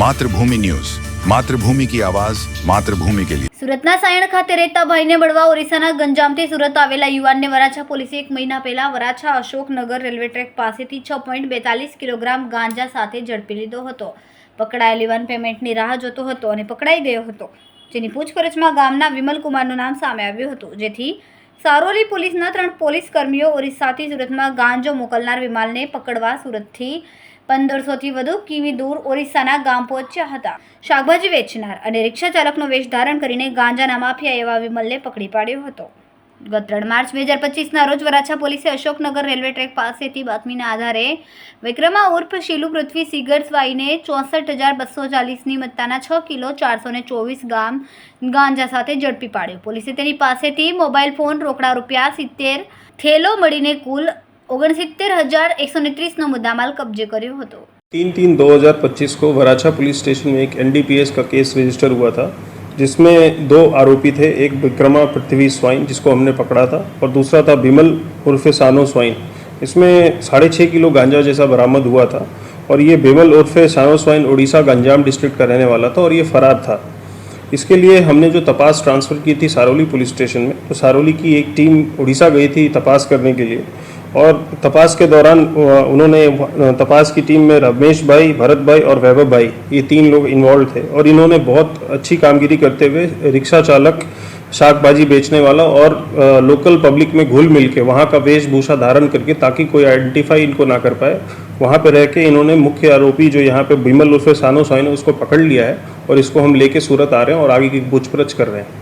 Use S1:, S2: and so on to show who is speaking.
S1: Mathrubhumi news. Mathrubhumi કી આવાજ, માતૃભૂમિ કે લીએ
S2: સુરતના સાયણ ખાતે રહેતા ભાઈને બળવા ઓરિસ્સાના ગંજામથી સુરત આવેલા યુવાનને વરાછા પોલીસે એક મહિના પહેલા વરાછા અશોકનગર રેલવે ટ્રેક પાસેથી છ પોઈન્ટ બેતાલીસ કિલોગ્રામ ગાંજા સાથે ઝડપી લીધો હતો. પકડાયેલ યુવાન પેમેન્ટની રાહ જોતો હતો અને પકડાઈ ગયો હતો. જેની પૂછપરછમાં ગામના વિમલ કુમારનું નામ સામે આવ્યું હતું, જેથી સારોલી પોલીસના ત્રણ પોલીસ કર્મીઓ ઓરિસ્સાથી સુરતમાં ગાંજો મોકલનાર વિમાનને પકડવા સુરતથી પંદરસોથી વધુ કિમી દૂર ઓરિસ્સાના ગામ પહોંચ્યા હતા. શાકભાજી વેચનાર અને રિક્ષા ચાલકનો વેશ ધારણ કરીને ગાંજાના માફિયા એવા વિમલને પકડી પાડ્યો હતો. ગત ત્રણ માર્ચ બે હજાર પચીસના રોજ વરાછા પોલીસે અશોકનગર રેલવે ટ્રેક પાસેથી બાતમીના આધારે વિક્રમા ઉર્ફ શીલુ પૃથ્વી સિગર સ્વાઈને ચોસઠ હજાર બસો ચાલીસની મત્તાના છ કિલો ચારસો ને ચોવીસ ગામ ગાંજા સાથે ઝડપી પાડ્યો પોલીસે તેની પાસેથી મોબાઈલ ફોન રોકડા રૂપિયા સિત્તેર થેલો મળીને કુલ ઓગણસિત્તેર હજાર એકસો ને ત્રીસનો મુદ્દામાલ કબજે કર્યો હતો
S3: तीन तीन 2025 को वराछा पुलिस स्टेशन में एक एनडीपीएस का केस रजिस्टर हुआ था जिसमें दो आरोपी थे, एक विक्रमा पृथ्वी स्वाइन, जिसको हमने पकड़ा था, और दूसरा था बिमल उर्फ़ सानो स्वाइन। इसमें साढ़े छः किलो गांजा जैसा बरामद हुआ था, और ये बिमल उर्फ़ सानो स्वाइन उड़ीसा गंजाम डिस्ट्रिक्ट का रहने वाला था, और ये फरार था। इसके लिए हमने जो तपास ट्रांसफ़र की थी सारोली पुलिस स्टेशन में तो सारोली की एक टीम उड़ीसा गई थी तपास करने के लिए और तपास के दौरान उन्होंने तपास की टीम में रमेश भाई, भरत भाई और वैभव भाई, ये तीन लोग इन्वॉल्व थे। और इन्होंने बहुत अच्छी कामगिरी करते हुए रिक्शा चालक शाकबाजी बेचने वाला और लोकल पब्लिक में घुल मिल के वहाँ का वेशभूषा धारण करके ताकि कोई आइडेंटिफाई इनको ना कर पाए, वहाँ पर रह के इन्होंने मुख्य आरोपी जो यहाँ पे बिमल उर्फे सानो सोइन, उसको पकड़ लिया है और इसको हम लेके सूरत आ रहे हैं और आगे की पूछपरछ कर रहे हैं।